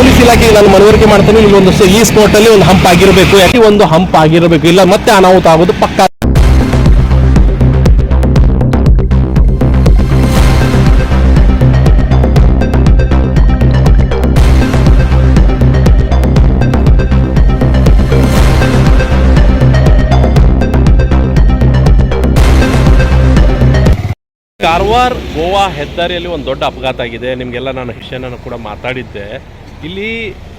Police ಇಲಾಖೆಗೆ ನಾನು ಮನವರಿಕೆ ಮಾಡ್ತೇನೆ, ಇಲ್ಲಿ ಒಂದು ಈ ಸ್ಪಾಟ್ ಅಲ್ಲಿ ಒಂದು ಹಂಪ್ ಆಗಿರಬೇಕು. ಯಾಕೆ ಒಂದು ಹಂಪ್ ಆಗಿರಬೇಕು? ಇಲ್ಲ, ಮತ್ತೆ ಅನಾಹುತ ಆಗೋದು ಪಕ್ಕ. ಕಾರವಾರ ಗೋವಾ ಹೆದ್ದಾರಿಯಲ್ಲಿ ಒಂದು ದೊಡ್ಡ ಅಪಘಾತ ಆಗಿದೆ. ನಿಮಗೆಲ್ಲ ನಾನು ವಿಷಯನ ಕೂಡ ಮಾತಾಡಿದ್ದೆ. ಇಲ್ಲಿ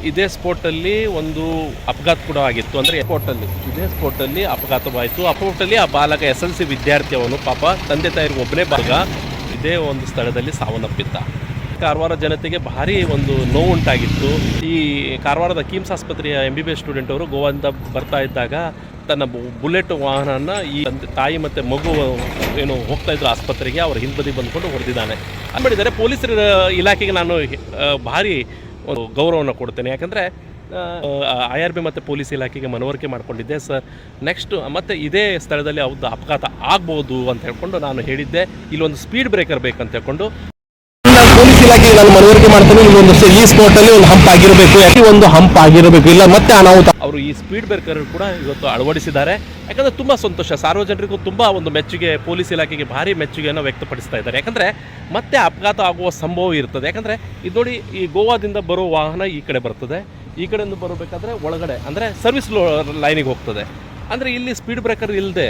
ಇದೇ ಸ್ಪೋರ್ಟಲ್ಲಿ ಒಂದು ಅಪಘಾತ ಕೂಡ ಆಗಿತ್ತು. ಅಂದರೆ ಸ್ಪೋಟಲ್ಲಿ ಇದೇ ಸ್ಪೋರ್ಟಲ್ಲಿ ಅಪಘಾತವಾಯಿತು. ಅಪಘಾತದಲ್ಲಿ ಆ ಬಾಲಕ ಎಸ್ ಎಲ್ ಸಿ ವಿದ್ಯಾರ್ಥಿ ಅವನು ಪಾಪ ತಂದೆ ತಾಯಿ ಒಬ್ಬನೇ ಭಾಗ ಇದೇ ಒಂದು ಸ್ಥಳದಲ್ಲಿ ಸಾವನ್ನಪ್ಪಿದ್ದ. ಕಾರವಾರ ಜನತೆಗೆ ಭಾರಿ ಒಂದು ನೋವುಂಟಾಗಿತ್ತು ಈ ಕಾರವಾರದ ಕಿಮ್ಸ್ ಆಸ್ಪತ್ರೆಯ M B B S student ಅವರು ಗೋವಾದಿಂದ ಬರ್ತಾ ಇದ್ದಾಗ ತನ್ನ ಬುಲೆಟ್ ವಾಹನನ ಈ ತಾಯಿ ಮತ್ತು ಮಗು ಏನು ಹೋಗ್ತಾ ಇದ್ರು ಆಸ್ಪತ್ರೆಗೆ, ಅವ್ರ ಹಿಂಬದಿ ಬಂದ್ಕೊಂಡು ಹೊಡೆದಿದ್ದಾನೆ. ಮಾಡಿದ್ದಾರೆ ಪೊಲೀಸರ ಇಲಾಖೆಗೆ ನಾನು ಭಾರಿ ಒಂದು ಗೌರವವನ್ನು ಕೊಡ್ತೇನೆ. ಯಾಕಂದರೆ ಐ ಆರ್ ಬಿ ಮತ್ತು ಪೊಲೀಸ್ ಇಲಾಖೆಗೆ ಮನವರಿಕೆ ಮಾಡಿಕೊಂಡಿದ್ದೆ. ಸರ್ ನೆಕ್ಸ್ಟ್ ಮತ್ತೆ ಇದೇ ಸ್ಥಳದಲ್ಲಿ ಅವ್ರದ್ದು ಅಪಘಾತ ಆಗ್ಬೋದು ಅಂತ ಹೇಳ್ಕೊಂಡು ನಾನು ಹೇಳಿದ್ದೆ. ಇಲ್ಲೊಂದು ಸ್ಪೀಡ್ ಬ್ರೇಕರ್ ಬೇಕಂತ ಹೇಳ್ಕೊಂಡು ಇಲಾಖೆಗೆ ನಾನು ಮನವರಿಕೆ ಮಾಡ್ತೇನೆ. ಒಂದು ಈ ಸ್ಪೋರ್ಟ್ ಅಲ್ಲಿ ಒಂದು ಹಂಪ್ ಆಗಿರಬೇಕು. ಯಾಕೆ ಒಂದು ಹಂಪ್ ಆಗಿರಬೇಕು. ಇಲ್ಲ, ಮತ್ತೆ ಅನಾಹುತ. ಅವರು ಈ ಸ್ಪೀಡ್ ಬ್ರೇಕರ್ ಕೂಡ ಇವತ್ತು ಅಳವಡಿಸಿದ್ದಾರೆ. ಯಾಕಂದ್ರೆ ತುಂಬಾ ಸಂತೋಷ. ಸಾರ್ವಜನಿಕರಿಗೂ ತುಂಬಾ ಒಂದು ಮೆಚ್ಚುಗೆ ಪೊಲೀಸ್ ಇಲಾಖೆಗೆ ಭಾರಿ ಮೆಚ್ಚುಗೆಯನ್ನು ವ್ಯಕ್ತಪಡಿಸ್ತಾ ಇದ್ದಾರೆ. ಯಾಕಂದ್ರೆ ಮತ್ತೆ ಅಪಘಾತ ಆಗುವ ಸಂಭವ ಇರ್ತದೆ. ಯಾಕಂದ್ರೆ ಇದು ನೋಡಿ ಈ ಗೋವಾದಿಂದ ಬರೋ ವಾಹನ ಈ ಕಡೆ ಬರ್ತದೆ. ಈ ಕಡೆಯಿಂದ ಬರಬೇಕಾದ್ರೆ ಒಳಗಡೆ, ಅಂದ್ರೆ ಸರ್ವಿಸ್ ಲೈನಿಗೆ ಹೋಗ್ತದೆ. ಅಂದರೆ ಇಲ್ಲಿ ಸ್ಪೀಡ್ ಬ್ರೇಕರ್ ಇಲ್ಲದೆ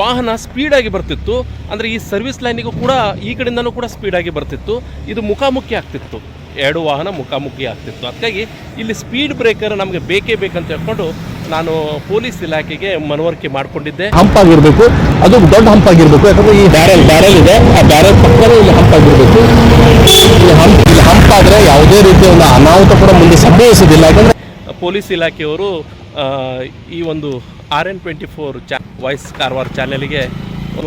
ವಾಹನ ಸ್ಪೀಡಾಗಿ ಬರ್ತಿತ್ತು. ಅಂದರೆ ಈ ಸರ್ವಿಸ್ ಲೈನಿಗೂ ಕೂಡ ಈ ಕಡೆಯಿಂದನೂ ಕೂಡ ಸ್ಪೀಡಾಗಿ ಬರ್ತಿತ್ತು. ಇದು ಮುಖಾಮುಖಿ ಆಗ್ತಿತ್ತು. ಎರಡು ವಾಹನ ಮುಖಾಮುಖಿ ಆಗ್ತಿತ್ತು. ಅದಕ್ಕಾಗಿ ಇಲ್ಲಿ ಸ್ಪೀಡ್ ಬ್ರೇಕರ್ ನಮಗೆ ಬೇಕೇ ಬೇಕಂತ ಹೇಳ್ಕೊಂಡು ನಾನು ಪೊಲೀಸ್ ಇಲಾಖೆಗೆ ಮನವರಿಕೆ ಮಾಡಿಕೊಂಡಿದ್ದೆ. ಹಂಪ್ ಆಗಿರಬೇಕು ಅದು ದೊಡ್ಡ ಹಂಪ್ ಆಗಿರಬೇಕು ಯಾಕಂದ್ರೆ ಈ ಬ್ಯಾರಲ್ ಬ್ಯಾರಲ್ ಇದೆ. ಆ ಬ್ಯಾರಲ್ ಪಕ್ಕನೇ ಇಲ್ಲಿ ಹಂಪ್ ಆಗಿರಬೇಕು ಇಲ್ಲಿ ಹಂಪ್ ಇಲ್ಲಿ ಹಂಪ್ ಆದರೆ ಯಾವುದೇ ರೀತಿಯ ಒಂದು ಅನಾಹುತ ಕೂಡ ಮುಂದೆ ಸಂಭವಿಸೋದಿಲ್ಲ ಯಾಕಂದ್ರೆ ಪೊಲೀಸ್ ಇಲಾಖೆಯವರು ಈ ಒಂದು ಆರ್ ಎನ್ ಟ್ವೆಂಟಿ ಫೋರ್ ಚಾ ವಾಯ್ಸ್ ಕಾರವಾರ ಚಾನೆಲ್ಗೆ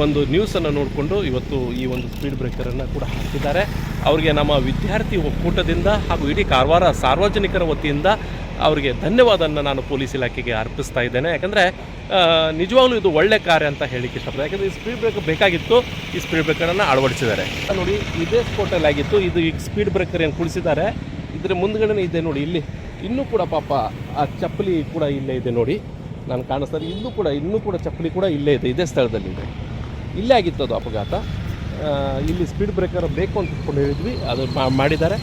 ಒಂದು ನ್ಯೂಸನ್ನು ನೋಡಿಕೊಂಡು ಇವತ್ತು ಈ ಒಂದು ಸ್ಪೀಡ್ ಬ್ರೇಕರನ್ನು ಕೂಡ ಹಾಕಿದ್ದಾರೆ. ಅವರಿಗೆ ನಮ್ಮ ವಿದ್ಯಾರ್ಥಿ ಒಕ್ಕೂಟದಿಂದ ಹಾಗೂ ಇಡೀ ಕಾರವಾರ ಸಾರ್ವಜನಿಕರ ವತಿಯಿಂದ ಅವರಿಗೆ ಧನ್ಯವಾದವನ್ನು ನಾನು ಪೊಲೀಸ್ ಇಲಾಖೆಗೆ ಅರ್ಪಿಸ್ತಾ ಇದ್ದೇನೆ. ಯಾಕಂದರೆ ನಿಜವಾಗ್ಲೂ ಇದು ಒಳ್ಳೆ ಕಾರ್ಯ ಅಂತ ಹೇಳಿಕ್ಕೆ ಇಷ್ಟಪಡ್ತೀನಿ ಯಾಕಂದರೆ ಈ ಸ್ಪೀಡ್ ಬ್ರೇಕರ್ ಬೇಕಾಗಿತ್ತು, ಈ ಸ್ಪೀಡ್ ಬ್ರೇಕರನ್ನು ಅಳವಡಿಸಿದ್ದಾರೆ. ನೋಡಿ, ಇದೇ ಸ್ಪೋಟಲ್ಲಿ ಆಗಿತ್ತು. ಇದು ಈಗ ಸ್ಪೀಡ್ ಬ್ರೇಕರ್ ಏನು ಕುಡಿಸಿದ್ದಾರೆ. ಇದರ ಮುಂದ್ಗಡೆನೇ ಇದೆ ನೋಡಿ, ಇಲ್ಲಿ. ಇನ್ನೂ ಕೂಡ ಪಾಪ ಆ ಚಪ್ಪಲಿ ಕೂಡ ಇಲ್ಲೇ ಇದೆ ನೋಡಿ. ನಾನು ಕಾಣಿಸ್ತಾರೆ ಇನ್ನೂ ಕೂಡ ಇನ್ನೂ ಕೂಡ ಚಪ್ಪಲಿ ಕೂಡ ಇಲ್ಲೇ ಇದೆ, ಇದೇ ಸ್ಥಳದಲ್ಲಿ ಇದೆ. ಇಲ್ಲೇ ಆಗಿತ್ತು ಅದು ಅಪಘಾತ. ಇಲ್ಲಿ ಸ್ಪೀಡ್ ಬ್ರೇಕರ್ ಬೇಕು ಅಂತ ಇಟ್ಕೊಂಡು ಹೇಳಿದ್ವಿ, ಅದು ಮಾಡಿದ್ದಾರೆ.